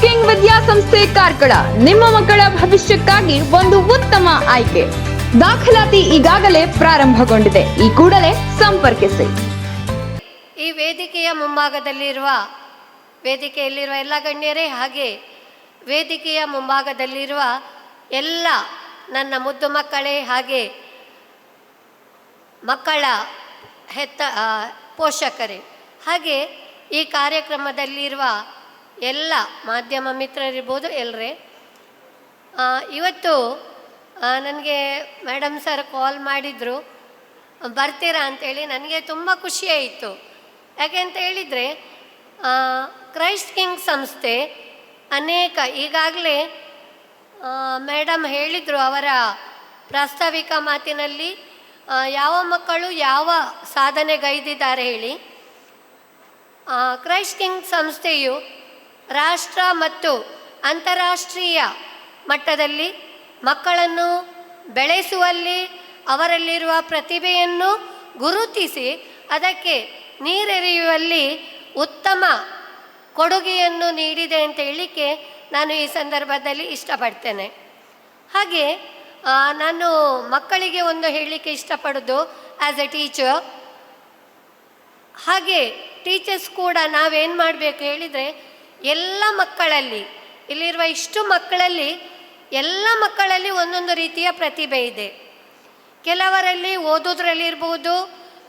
King ವಿದ್ಯಾಸಂಸ್ಥೆ ಕಾರ್ಕಳ. ನಿಮ್ಮ ಮಕ್ಕಳ ಭವಿಷ್ಯಕ್ಕಾಗಿ ಒಂದು ಉತ್ತಮ ಆಯ್ಕೆ. ದಾಖಲಾತಿ ಈಗಾಗಲೇ ಪ್ರಾರಂಭಗೊಂಡಿದೆ. ಈ ಕೂಡಲೇ ಸಂಪರ್ಕಿಸಿ. ಈ ವೇದಿಕೆಯ ಮುಂಭಾಗದಲ್ಲಿರುವ, ವೇದಿಕೆಯಲ್ಲಿರುವ ಎಲ್ಲ ಗಣ್ಯರೇ ಹಾಗೆ ವೇದಿಕೆಯ ಮುಂಭಾಗದಲ್ಲಿರುವ ಎಲ್ಲ ನನ್ನ ಮುದ್ದು ಮಕ್ಕಳೇ ಹಾಗೆ ಮಕ್ಕಳ ಹೆತ್ತ ಪೋಷಕರೇ. ಹಾಗೆ ಈ ಕಾರ್ಯಕ್ರಮದಲ್ಲಿರುವ ಎಲ್ಲ ಮಾಧ್ಯಮ ಮಿತ್ರರಿರ್ಬೋದು ಎಲ್ಲರೇ ಇವತ್ತು ನನಗೆ ಮೇಡಮ್ ಸರ್ ಕಾಲ್ ಮಾಡಿದರು. ಬರ್ತೀರಾ ಅಂತೇಳಿ ನನಗೆ ತುಂಬ ಖುಷಿಯಾಯಿತು ಯಾಕೆ ಅಂತ ಹೇಳಿದರೆ ಕ್ರೈಸ್ಟ್ ಕಿಂಗ್ ಸಂಸ್ಥೆ ಅನೇಕ, ಈಗಾಗಲೇ ಮೇಡಮ್ ಹೇಳಿದರು ಅವರ ಪ್ರಾಸ್ತಾವಿಕ ಮಾತಿನಲ್ಲಿ ಯಾವ ಮಕ್ಕಳು ಯಾವ ಸಾಧನೆಗೈದಿದ್ದಾರೆ ಹೇಳಿ. ಕ್ರೈಸ್ಟ್ ಕಿಂಗ್ ಸಂಸ್ಥೆಯು ರಾಷ್ಟ್ರ ಮತ್ತು ಅಂತಾರಾಷ್ಟ್ರೀಯ ಮಟ್ಟದಲ್ಲಿ ಮಕ್ಕಳನ್ನು ಬೆಳೆಸುವಲ್ಲಿ ಅವರಲ್ಲಿರುವ ಪ್ರತಿಭೆಯನ್ನು ಗುರುತಿಸಿ ಅದಕ್ಕೆ ನೀರೆರೆಯುವಲ್ಲಿ ಉತ್ತಮ ಕೊಡುಗೆಯನ್ನು ನೀಡಿದೆ ಅಂತ ಹೇಳಿಕೆ ನಾನು ಈ ಸಂದರ್ಭದಲ್ಲಿ ಇಷ್ಟಪಡ್ತೇನೆ. ಹಾಗೆ ನಾನು ಮಕ್ಕಳಿಗೆ ಒಂದು ಹೇಳಲಿಕ್ಕೆ ಇಷ್ಟಪಡೋದು ಆ್ಯಸ್ ಎ ಟೀಚರ್ ಹಾಗೆ ಟೀಚರ್ಸ್ ಕೂಡ ನಾವೇನು ಮಾಡಬೇಕು ಹೇಳಿದರೆ ಎಲ್ಲ ಮಕ್ಕಳಲ್ಲಿ, ಇಲ್ಲಿರುವ ಇಷ್ಟು ಮಕ್ಕಳಲ್ಲಿ ಎಲ್ಲ ಮಕ್ಕಳಲ್ಲಿ ಒಂದೊಂದು ರೀತಿಯ ಪ್ರತಿಭೆ ಇದೆ. ಕೆಲವರಲ್ಲಿ ಓದೋದ್ರಲ್ಲಿ ಇರ್ಬೋದು,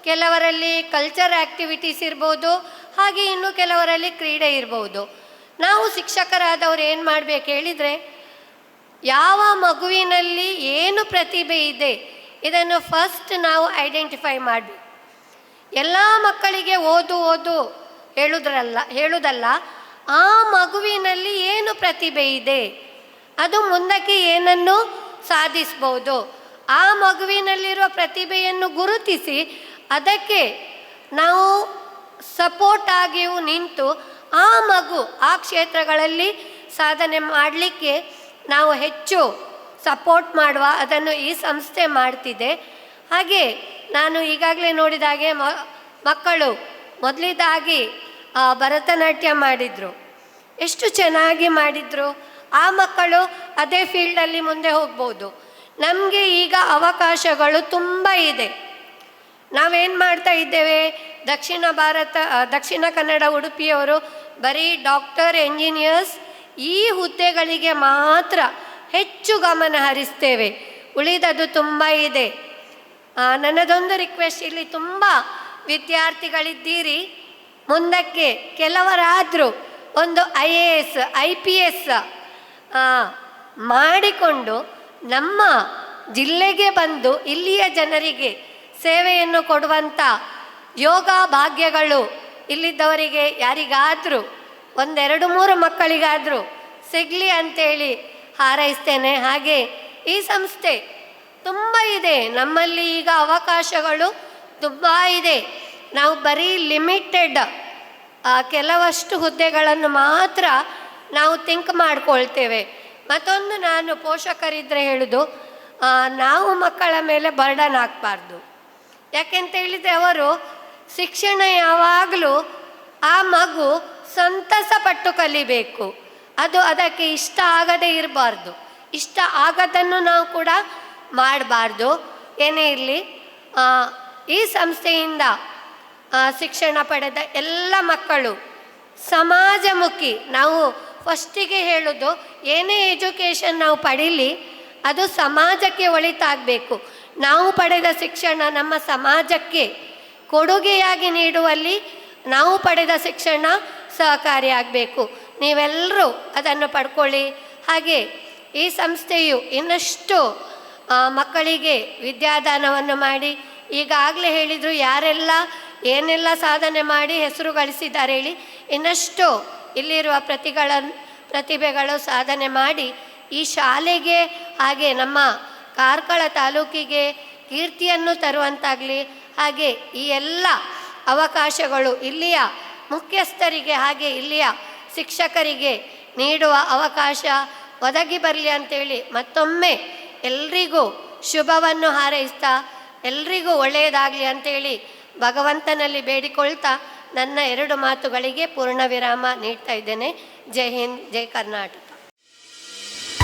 ಕೆಲವರಲ್ಲಿ ಕಲ್ಚರ್ ಆ್ಯಕ್ಟಿವಿಟೀಸ್ ಇರ್ಬೋದು, ಹಾಗೆ ಇನ್ನು ಕೆಲವರಲ್ಲಿ ಕ್ರೀಡೆ ಇರ್ಬೋದು. ನಾವು ಶಿಕ್ಷಕರಾದವ್ರು ಏನು ಮಾಡಬೇಕು ಹೇಳಿದರೆ, ಯಾವ ಮಗುವಿನಲ್ಲಿ ಏನು ಪ್ರತಿಭೆ ಇದೆ, ಇದನ್ನು ಫಸ್ಟ್ ನಾವು ಐಡೆಂಟಿಫೈ ಮಾಡಬೇಕು. ಎಲ್ಲ ಮಕ್ಕಳಿಗೆ ಓದು ಓದು ಹೇಳುದ್ರಲ್ಲ ಹೇಳುವುದಲ್ಲ ಆ ಮಗುವಿನಲ್ಲಿ ಏನು ಪ್ರತಿಭೆ ಇದೆ? ಅದು ಮುಂದಕ್ಕೆ ಏನನ್ನು ಸಾಧಿಸ್ಬೋದು? ಆ ಮಗುವಿನಲ್ಲಿರುವ ಪ್ರತಿಭೆಯನ್ನು ಗುರುತಿಸಿ ಅದಕ್ಕೆ ನಾವು ಸಪೋರ್ಟ್ ಆಗಿಯೂ ನಿಂತು ಆ ಮಗು ಆ ಕ್ಷೇತ್ರಗಳಲ್ಲಿ ಸಾಧನೆ ಮಾಡಲಿಕ್ಕೆ ನಾವು ಹೆಚ್ಚು ಸಪೋರ್ಟ್ ಮಾಡುವ ಅದನ್ನು ಈ ಸಂಸ್ಥೆ ಮಾಡ್ತಿದೆ. ಹಾಗೆ ನಾನು ಈಗಾಗಲೇ ನೋಡಿದ ಹಾಗೆ ಮ, ಮಕ್ಕಳು ಮೊದಲಿದಾಗಿ ಭರತನಾಟ್ಯ ಮಾಡಿದರು. ಎಷ್ಟು ಚೆನ್ನಾಗಿ ಮಾಡಿದರು. ಆ ಮಕ್ಕಳು ಅದೇ ಫೀಲ್ಡಲ್ಲಿ ಮುಂದೆ ಹೋಗ್ಬೋದು. ನಮಗೆ ಈಗ ಅವಕಾಶಗಳು ತುಂಬ ಇದೆ. ನಾವೇನು ಮಾಡ್ತಾ ಇದ್ದೇವೆ? ದಕ್ಷಿಣ ಭಾರತ ದಕ್ಷಿಣ ಕನ್ನಡ ಉಡುಪಿಯವರು ಬರೀ ಡಾಕ್ಟರ್ ಎಂಜಿನಿಯರ್ಸ್ ಈ ಹುದ್ದೆಗಳಿಗೆ ಮಾತ್ರ ಹೆಚ್ಚು ಗಮನ ಹರಿಸ್ತೇವೆ. ಉಳಿದದು ತುಂಬ ಇದೆ. ನನ್ನದೊಂದು ರಿಕ್ವೆಸ್ಟ್ ಇಲ್ಲಿ ತುಂಬ ವಿದ್ಯಾರ್ಥಿಗಳಿದ್ದೀರಿ. ಮುಂದಕ್ಕೆ ಕೆಲವರಾದರೂ ಒಂದು I A S, I P S ಮಾಡಿಕೊಂಡು ನಮ್ಮ ಜಿಲ್ಲೆಗೆ ಬಂದು ಇಲ್ಲಿಯ ಜನರಿಗೆ ಸೇವೆಯನ್ನು ಕೊಡುವಂಥ ಯೋಗ ಭಾಗ್ಯಗಳು ಇಲ್ಲಿದ್ದವರಿಗೆ ಯಾರಿಗಾದರೂ, ಒಂದೆರಡು ಮೂರು ಮಕ್ಕಳಿಗಾದರೂ ಸಿಗಲಿ ಅಂತೇಳಿ ಹಾರೈಸ್ತೇನೆ. ಹಾಗೆ ಈ ಸಂಸ್ಥೆ ತುಂಬ ಇದೆ. ನಮ್ಮಲ್ಲಿ ಈಗ ಅವಕಾಶಗಳು ತುಂಬ ಇದೆ. ನಾವು ಬರೀ ಲಿಮಿಟೆಡ್ ಕೆಲವಷ್ಟು ಹುದ್ದೆಗಳನ್ನು ಮಾತ್ರ ನಾವು ಥಿಂಕ್ ಮಾಡ್ಕೊಳ್ತೇವೆ. ಮತ್ತೊಂದು ನಾನು ಪೋಷಕರಿದ್ದರೆ ಹೇಳೋದು ನಾವು ಮಕ್ಕಳ ಮೇಲೆ ಬರ್ಡನ್ ಹಾಕಬಾರ್ದು. ಯಾಕೆಂತ ಹೇಳಿದರೆ ಅವರು ಶಿಕ್ಷಣ ಯಾವಾಗಲೂ ಆ ಮಗು ಸಂತಸ ಪಟ್ಟು ಕಲಿಬೇಕು. ಅದು ಅದಕ್ಕೆ ಇಷ್ಟ ಆಗದೇ ಇರಬಾರ್ದು. ಇಷ್ಟ ಆಗದನ್ನು ನಾವು ಕೂಡ ಮಾಡಬಾರ್ದು. ಏನೇ ಇರಲಿ ಈ ಸಂಸ್ಥೆಯಿಂದ ಶಿಕ್ಷಣ ಪಡೆದ ಎಲ್ಲ ಮಕ್ಕಳು. ಸಮಾಜಮುಖಿ. ನಾವು ಫಸ್ಟಿಗೆ ಹೇಳೋದು, ಏನೇ ಎಜುಕೇಷನ್ ನಾವು ಪಡೀಲಿ, ಅದು ಸಮಾಜಕ್ಕೆ ಒಳಿತಾಗಬೇಕು. ನಾವು ಪಡೆದ ಶಿಕ್ಷಣ ನಮ್ಮ ಸಮಾಜಕ್ಕೆ ಕೊಡುಗೆಯಾಗಿ ನೀಡುವಲ್ಲಿ ನಾವು ಪಡೆದ ಶಿಕ್ಷಣ ಸಹಕಾರಿಯಾಗಬೇಕು ನೀವೆಲ್ಲರೂ ಅದನ್ನು ಪಡ್ಕೊಳ್ಳಿ. ಹಾಗೆ ಈ ಸಂಸ್ಥೆಯು ಇನ್ನಷ್ಟು ಮಕ್ಕಳಿಗೆ ವಿದ್ಯಾದಾನವನ್ನು ಮಾಡಿ, ಈಗಾಗಲೇ ಹೇಳಿದರು ಯಾರೆಲ್ಲ ಏನೆಲ್ಲ ಸಾಧನೆ ಮಾಡಿ ಹೆಸರು ಗಳಿಸಿದ್ದಾರೆ ಹೇಳಿ. ಇನ್ನಷ್ಟು ಇಲ್ಲಿರುವ ಪ್ರತಿಗಳ, ಪ್ರತಿಭೆಗಳು ಸಾಧನೆ ಮಾಡಿ ಈ ಶಾಲೆಗೆ ಹಾಗೆ ನಮ್ಮ ಕಾರ್ಕಳ ತಾಲೂಕಿಗೆ ಕೀರ್ತಿಯನ್ನು ತರುವಂತಾಗಲಿ, ಹಾಗೆ ಈ ಎಲ್ಲ ಅವಕಾಶಗಳು ಇಲ್ಲಿಯ ಮುಖ್ಯಸ್ಥರಿಗೆ ಹಾಗೆ ಇಲ್ಲಿಯ ಶಿಕ್ಷಕರಿಗೆ ನೀಡುವ ಅವಕಾಶ ಒದಗಿ ಬರಲಿ ಅಂತೇಳಿ ಮತ್ತೊಮ್ಮೆ ಎಲ್ರಿಗೂ ಶುಭವನ್ನು ಹಾರೈಸ್ತಾ, ಎಲ್ರಿಗೂ ಒಳ್ಳೆಯದಾಗಲಿ ಅಂತೇಳಿ ಭಗವಂತನಲ್ಲಿ ಬೇಡಿಕೊಳ್ತಾ ನನ್ನ ಎರಡು ಮಾತುಗಳಿಗೆ ಪೂರ್ಣ ವಿರಾಮ ನೀಡ್ತಾ ಇದ್ದೇನೆ. ಜೈ ಹಿಂದ್, ಜೈ ಕರ್ನಾಟಕ.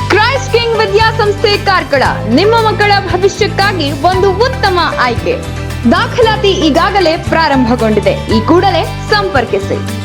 ಕ್ರೈಸ್ಟ್ ಕಿಂಗ್ ವಿದ್ಯಾಸಂಸ್ಥೆ ಕಾರ್ಕಳ, ನಿಮ್ಮ ಮಕ್ಕಳ ಭವಿಷ್ಯಕ್ಕಾಗಿ ಒಂದು ಉತ್ತಮ ಆಯ್ಕೆ. ದಾಖಲಾತಿ ಈಗಾಗಲೇ ಪ್ರಾರಂಭಗೊಂಡಿದೆ. ಈ ಕೂಡಲೇ ಸಂಪರ್ಕಿಸಿ.